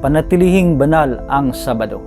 panatilihing banal ang Sabado.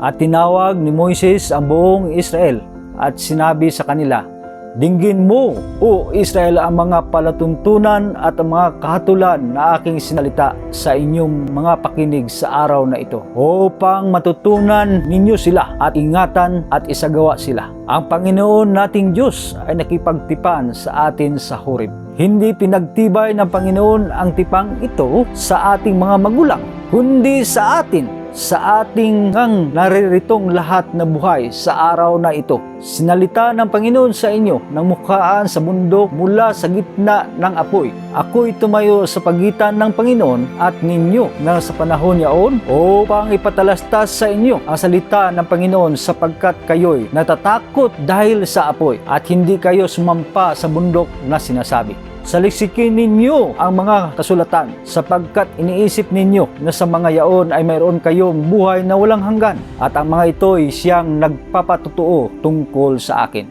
At tinawag ni Moises ang buong Israel at sinabi sa kanila, Dinggin mo, O Israel, ang mga palatuntunan at ang mga kahatulan na aking sinalita sa inyong mga pakinig sa araw na ito, upang matutunan ninyo sila at ingatan at isagawa sila. Ang Panginoon nating Diyos ay nakipagtipan sa atin sa Horeb. Hindi pinagtibay ng Panginoon ang tipang ito sa ating mga magulang, kundi sa atin sa ating ang nariritong lahat na buhay sa araw na ito. Sinalita ng Panginoon sa inyo ng mukhaan sa bundok mula sa gitna ng apoy. Ako'y tumayo sa pagitan ng Panginoon at ninyo na sa panahon yaon upang ipatalastas sa inyo ang salita ng Panginoon sapagkat kayo'y natatakot dahil sa apoy at hindi kayo sumampa sa bundok na sinasabi. Saliksikin ninyo ang mga kasulatan sapagkat iniisip ninyo na sa mga yaon ay mayroon kayong buhay na walang hanggan at ang mga ito ay siyang nagpapatutuo tungkol sa akin.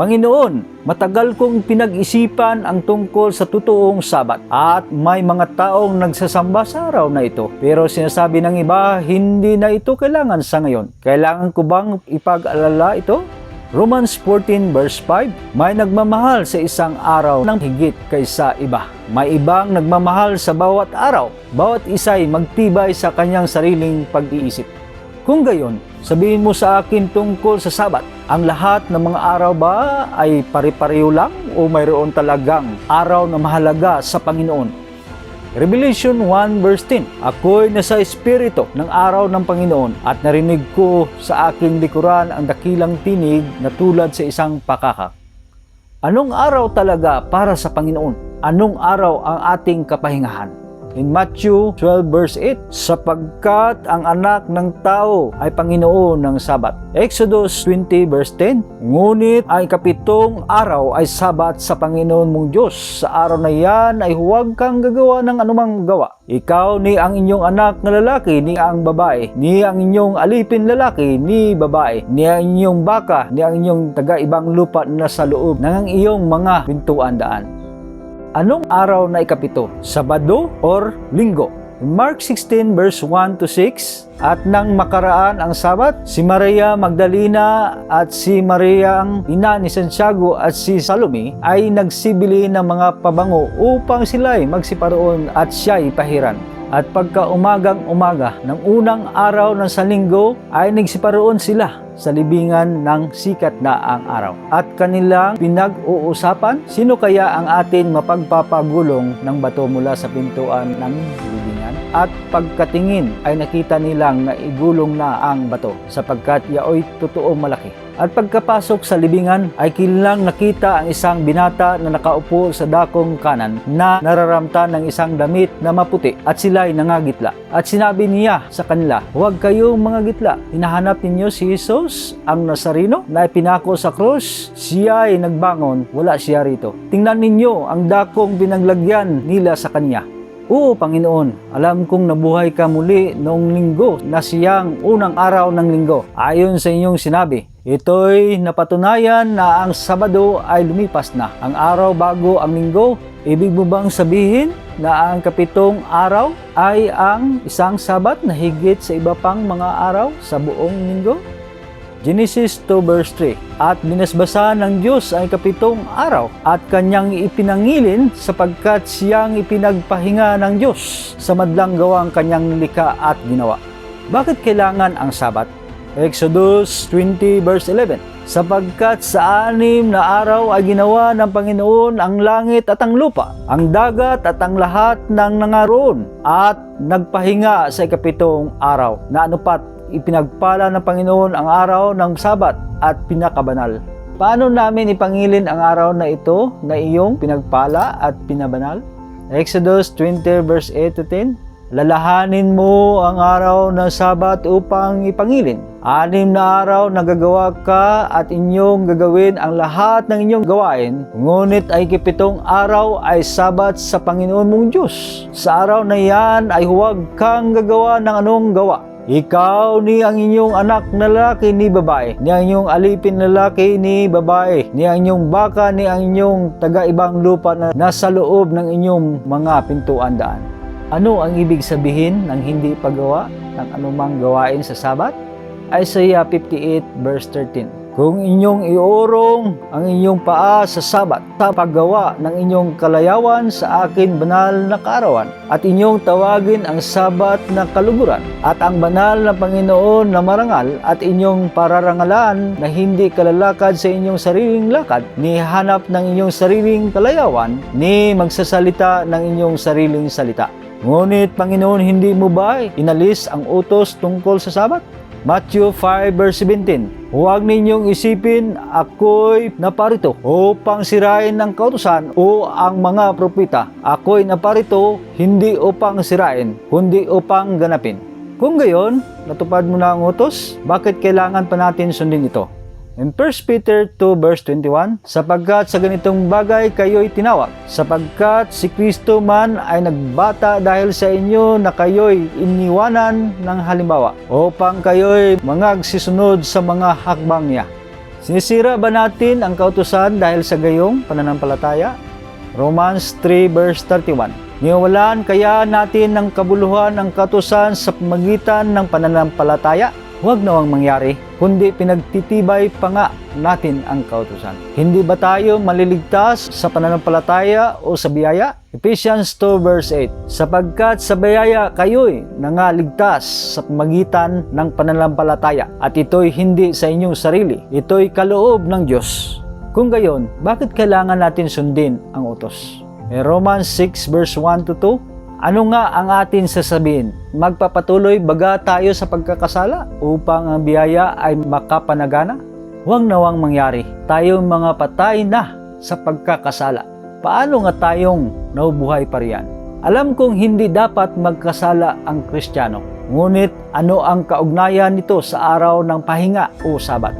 Panginoon, matagal kong pinag-isipan ang tungkol sa totoong sabat at may mga taong nagsasamba sa araw na ito. Pero sinasabi ng iba, hindi na ito kailangan sa ngayon. Kailangan ko bang ipag-alala ito? Romans 14 verse 5, may nagmamahal sa isang araw ng higit kaysa iba. May ibang nagmamahal sa bawat araw, bawat isa'y magtibay sa kanyang sariling pag-iisip. Kung gayon, sabihin mo sa akin tungkol sa sabat, ang lahat ng mga araw ba ay pare-pareho lang o mayroon talagang araw na mahalaga sa Panginoon? Revelation 1 verse 10 Ako'y nasa espiritu ng araw ng Panginoon at narinig ko sa aking likuran ang dakilang tinig na tulad sa isang pakakak. Anong araw talaga para sa Panginoon? Anong araw ang ating kapahingahan? In Matthew 12 verse 8, sapagkat ang anak ng tao ay Panginoon ng Sabat. Exodus 20 verse 10, ngunit ang kapitong araw ay Sabat sa Panginoon mong Diyos. Sa araw na yan ay huwag kang gagawa ng anumang gawa. Ikaw ni ang inyong anak na lalaki, ni ang babae, ni ang inyong alipin lalaki, ni babae, ni ang inyong baka, ni ang inyong taga-ibang lupa na sa loob ng iyong mga pintuan daan. Anong araw na ikapito? Sabado or Linggo? In Mark 16 verse 1 to 6, At nang makaraan ang Sabat, si Maria Magdalena at si Maria ang ina ni Santiago at si Salome ay nagsibili ng mga pabango upang sila'y magsiparoon at siya'y pahiran. At pagka umagang umaga ng unang araw ng salinggo ay nagsiparoon sila sa libingan ng sikat na ang araw. At kanilang pinag-uusapan, sino kaya ang atin mapagpapagulong ng bato mula sa pintuan ng libingan? At pagkatingin ay nakita nilang naigulong na ang bato sapagkat yaoy totoong malaki. At pagkapasok sa libingan ay kilang nakita ang isang binata na nakaupo sa dakong kanan na nararamta ng isang damit na maputi at sila'y nangagitla. At sinabi niya sa kanila, huwag kayong mga gitla. Hinahanap ninyo si Jesus, ang Nazareno, na ipinako sa krus. Siya ay nagbangon, wala siya rito. Tingnan ninyo ang dakong binaglagyan nila sa kanya. Oo, Panginoon, alam kong nabuhay ka muli noong linggo na siyang unang araw ng linggo. Ayon sa inyong sinabi, ito'y napatunayan na ang Sabado ay lumipas na. Ang araw bago ang linggo, ibig mo bang sabihin na ang kapitong araw ay ang isang sabat na higit sa iba pang mga araw sa buong linggo? Genesis 2 verse 3 At binasbasa ng Diyos ang kapitong araw at kanyang ipinangilin sapagkat siyang ipinagpahinga ng Diyos sa madlang gawang kanyang lika at ginawa. Bakit kailangan ang sabat? Exodus 20 verse 11 Sapagkat sa anim na araw ay ginawa ng Panginoon ang langit at ang lupa, ang dagat at ang lahat ng nangaroon at nagpahinga sa ikapitong araw na anupat ipinagpala ng Panginoon ang araw ng Sabat at pinakabanal. Paano namin ipangilin ang araw na ito na iyong pinagpala at pinabanal? Exodus 20 verse 8 to 10 Lalahanin mo ang araw ng Sabat upang ipangilin. Anim na araw na gagawa ka at inyong gagawin ang lahat ng inyong gawain. Ngunit ay kipitong araw ay Sabat sa Panginoon mong Diyos. Sa araw na yan ay huwag kang gagawa ng anong gawa Ikaw ni ang inyong anak na lalaki ni babae, ni ang inyong alipin na lalaki ni babae, ni ang inyong baka, ni ang inyong taga-ibang lupa na nasa loob ng inyong mga pintuan daan. Ano ang ibig sabihin ng hindi paggawa ng anumang gawain sa Sabat? Isaiah 58 verse 13 kung inyong iurong ang inyong paa sa sabat sa paggawa ng inyong kalayawan sa akin banal na kaarawan at inyong tawagin ang sabat na kaluguran at ang banal na Panginoon na marangal at inyong pararangalan na hindi kalalakad sa inyong sariling lakad ni hanap ng inyong sariling kalayawan ni magsasalita ng inyong sariling salita. Ngunit Panginoon hindi mo ba inalis ang utos tungkol sa sabat? Matthew 5 verse 17 Huwag ninyong isipin ako'y naparito upang sirain ang kautusan o ang mga propeta. Ako'y naparito hindi upang sirain, kundi upang ganapin. Kung gayon, natupad mo na ang utos, bakit kailangan pa natin sundin ito? In 1 Peter 2 verse 21, sapagkat sa ganitong bagay kayo'y tinawag, sapagkat si Kristo man ay nagbata dahil sa inyo na kayo'y iniwanan ng halimbawa, upang kayo'y mangagsisunod sa mga hakbang niya. Sinisira ba natin ang kautusan dahil sa gayong pananampalataya? Romans 3 verse 31 Niwalaan kaya natin ng kabuluhan ang kautusan sa pamagitan ng pananampalataya? Huwag nawang mangyari, kundi pinagtitibay pa nga natin ang kautusan. Hindi ba tayo maliligtas sa pananampalataya o sa biyaya? Ephesians 2 verse 8 Sapagkat sa biyaya kayo'y nangaligtas sa pamagitan ng pananampalataya at ito'y hindi sa inyong sarili, ito'y kaloob ng Diyos. Kung gayon, bakit kailangan natin sundin ang utos? E Romans 6 verse 1 to 2 ano nga ang atin sasabihin? Magpapatuloy baga tayo sa pagkakasala upang ang biyaya ay makapanagana? Huwag nawang mangyari. Tayo mga patay na sa pagkakasala. Paano nga tayong naubuhay pa riyan? Alam kong hindi dapat magkasala ang Kristiyano. Ngunit ano ang kaugnayan nito sa araw ng pahinga o sabat?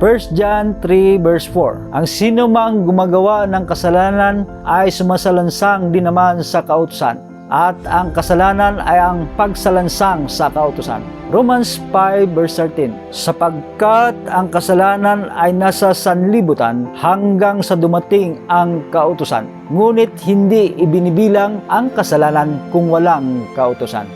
1 John 3 verse 4 Ang sino mang gumagawa ng kasalanan ay sumasalansang din naman sa kautusan at ang kasalanan ay ang pagsalansang sa kautusan. Romans 5 verse 13 Sapagkat ang kasalanan ay nasa sanlibutan hanggang sa dumating ang kautusan. Ngunit hindi ibinibilang ang kasalanan kung walang kautusan.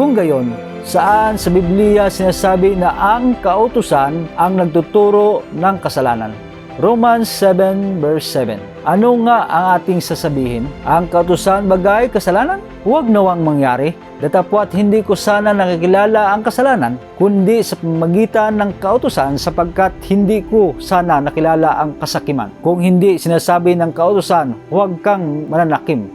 Kung gayon, saan sa Biblia sinasabi na ang kautusan ang nagtuturo ng kasalanan? Romans 7 verse 7 Ano nga ang ating sasabihin? Ang kautusan bagay kasalanan? Huwag nawang mangyari. Datapwat hindi ko sana nakikilala ang kasalanan, kundi sa pamagitan ng kautusan sapagkat hindi ko sana nakilala ang kasakiman. Kung hindi sinasabi ng kautusan, huwag kang mananakim.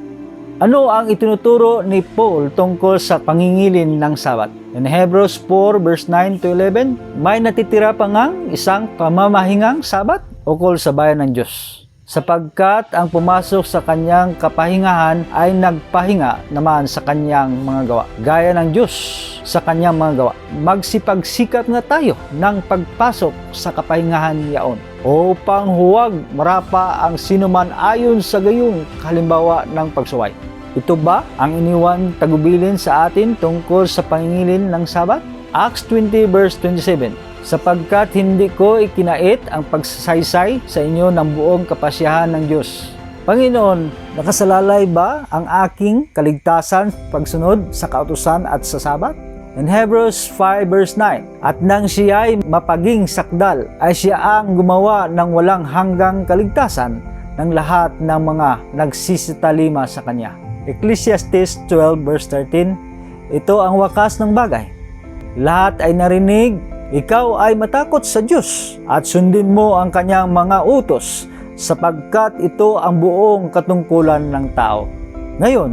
Ano ang itinuturo ni Paul tungkol sa pangingilin ng sabat? In Hebrews 4 verse 9 to 11, may natitira pa ngang isang pamamahingang sabat ukol sa bayan ng Diyos. Sapagkat ang pumasok sa kanyang kapahingahan ay nagpahinga naman sa kanyang mga gawa. Gaya ng Diyos sa kanyang mga gawa. Magsipagsikap nga tayo ng pagpasok sa kapahingahan yaon upang huwag marapa ang sinuman ayon sa gayong kalimbawa ng pagsuway. Ito ba ang iniwan tagubilin sa atin tungkol sa pangingilin ng Sabat? Acts 20 verse 27 sapagkat hindi ko ikinait ang pagsasaysay sa inyo ng buong kapasyahan ng Diyos. Panginoon, nakasalalay ba ang aking kaligtasan pagsunod sa kautusan at sa sabat? In Hebrews 5 verse 9, At nang siya ay mapaging sakdal, ay siya ang gumawa ng walang hanggang kaligtasan ng lahat ng mga nagsisitalima sa Kanya. Ecclesiastes 12 verse 13, Ito ang wakas ng bagay. Lahat ay narinig ikaw ay matakot sa Diyos at sundin mo ang kanyang mga utos sapagkat ito ang buong katungkulan ng tao. Ngayon,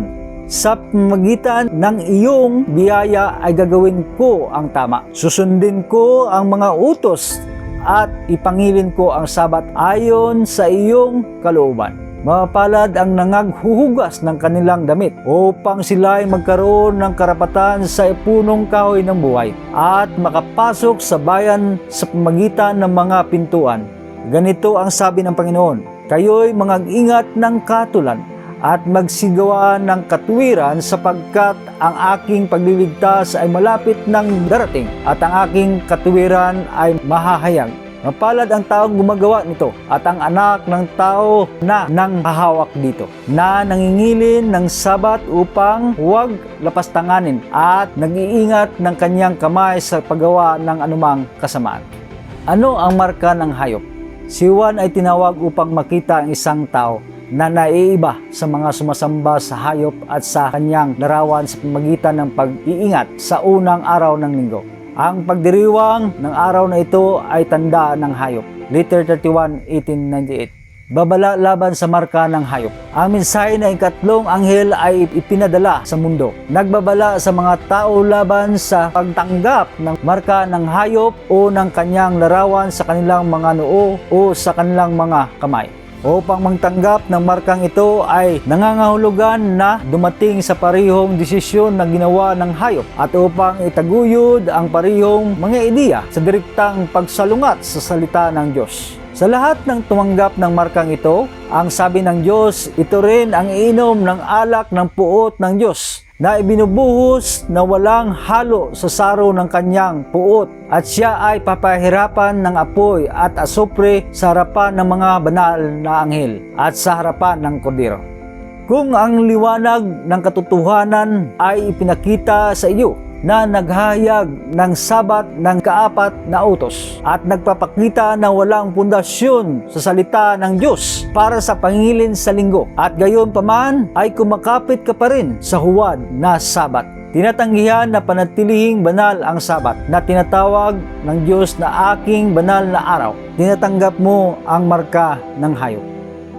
sa pamagitan ng iyong biyaya ay gagawin ko ang tama. Susundin ko ang mga utos at ipangilin ko ang sabat ayon sa iyong kalooban. Mapalad ang nangaghuhugas ng kanilang damit upang sila ay magkaroon ng karapatan sa punong kahoy ng buhay at makapasok sa bayan sa pamagitan ng mga pintuan. Ganito ang sabi ng Panginoon, Kayo'y mangag-ingat ng katulan at magsigawa ng katuwiran sapagkat ang aking pagliligtas ay malapit ng darating at ang aking katuwiran ay mahahayag. Mapalad ang taong gumagawa nito at ang anak ng tao na nang hahawak dito, na nangingilin ng sabat upang huwag lapastanganin at nag-iingat ng kanyang kamay sa paggawa ng anumang kasamaan. Ano ang marka ng hayop? Si Juan ay tinawag upang makita ang isang tao na naiiba sa mga sumasamba sa hayop at sa kanyang larawan sa pamagitan ng pag-iingat sa unang araw ng linggo. Ang pagdiriwang ng araw na ito ay tanda ng hayop. Liter 31, 1898. Babala laban sa marka ng hayop. Ang mensahe na ikatlong anghel ay ipinadala sa mundo. Nagbabala sa mga tao laban sa pagtanggap ng marka ng hayop o ng kanyang larawan sa kanilang mga noo o sa kanilang mga kamay. Upang magtanggap ng markang ito ay nangangahulugan na dumating sa parihong desisyon na ginawa ng hayop at upang itaguyod ang parihong mga ideya sa direktang pagsalungat sa salita ng Diyos. Sa lahat ng tumanggap ng markang ito, ang sabi ng Diyos, ito rin ang iinom ng alak ng puot ng Diyos na ibinubuhos na walang halo sa saro ng kanyang puot at siya ay papahirapan ng apoy at asupre sa harapan ng mga banal na anghel at sa harapan ng kordero. Kung ang liwanag ng katotohanan ay ipinakita sa iyo na naghahayag ng sabat ng kaapat na utos at nagpapakita na walang pundasyon sa salita ng Diyos para sa pangilin sa linggo at gayon paman ay kumakapit ka pa rin sa huwad na sabat. Tinatanggihan na panatilihing banal ang sabat na tinatawag ng Diyos na aking banal na araw. Tinatanggap mo ang marka ng hayop.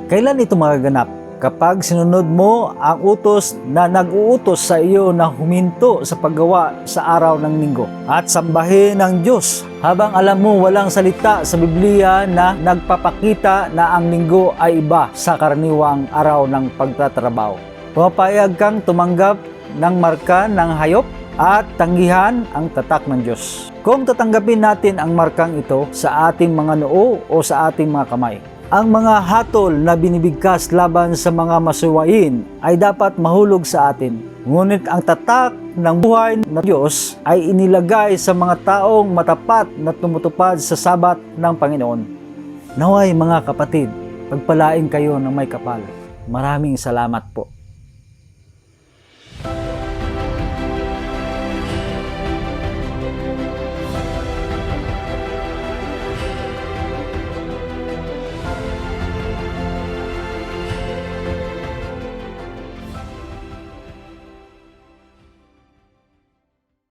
Kailan ito magaganap? Kapag sinunod mo ang utos na nag-uutos sa iyo na huminto sa paggawa sa araw ng linggo at sambahin ang Diyos habang alam mo walang salita sa Biblia na nagpapakita na ang linggo ay iba sa karaniwang araw ng pagtatrabaho. Pumapayag kang tumanggap ng marka ng hayop at tanggihan ang tatak ng Diyos. Kung tatanggapin natin ang markang ito sa ating mga noo o sa ating mga kamay, ang mga hatol na binibigkas laban sa mga masuwain ay dapat mahulog sa atin. Ngunit ang tatak ng buhay ng Diyos ay inilagay sa mga taong matapat na tumutupad sa sabat ng Panginoon. Naway mga kapatid, pagpalain kayo ng may kapal. Maraming salamat po.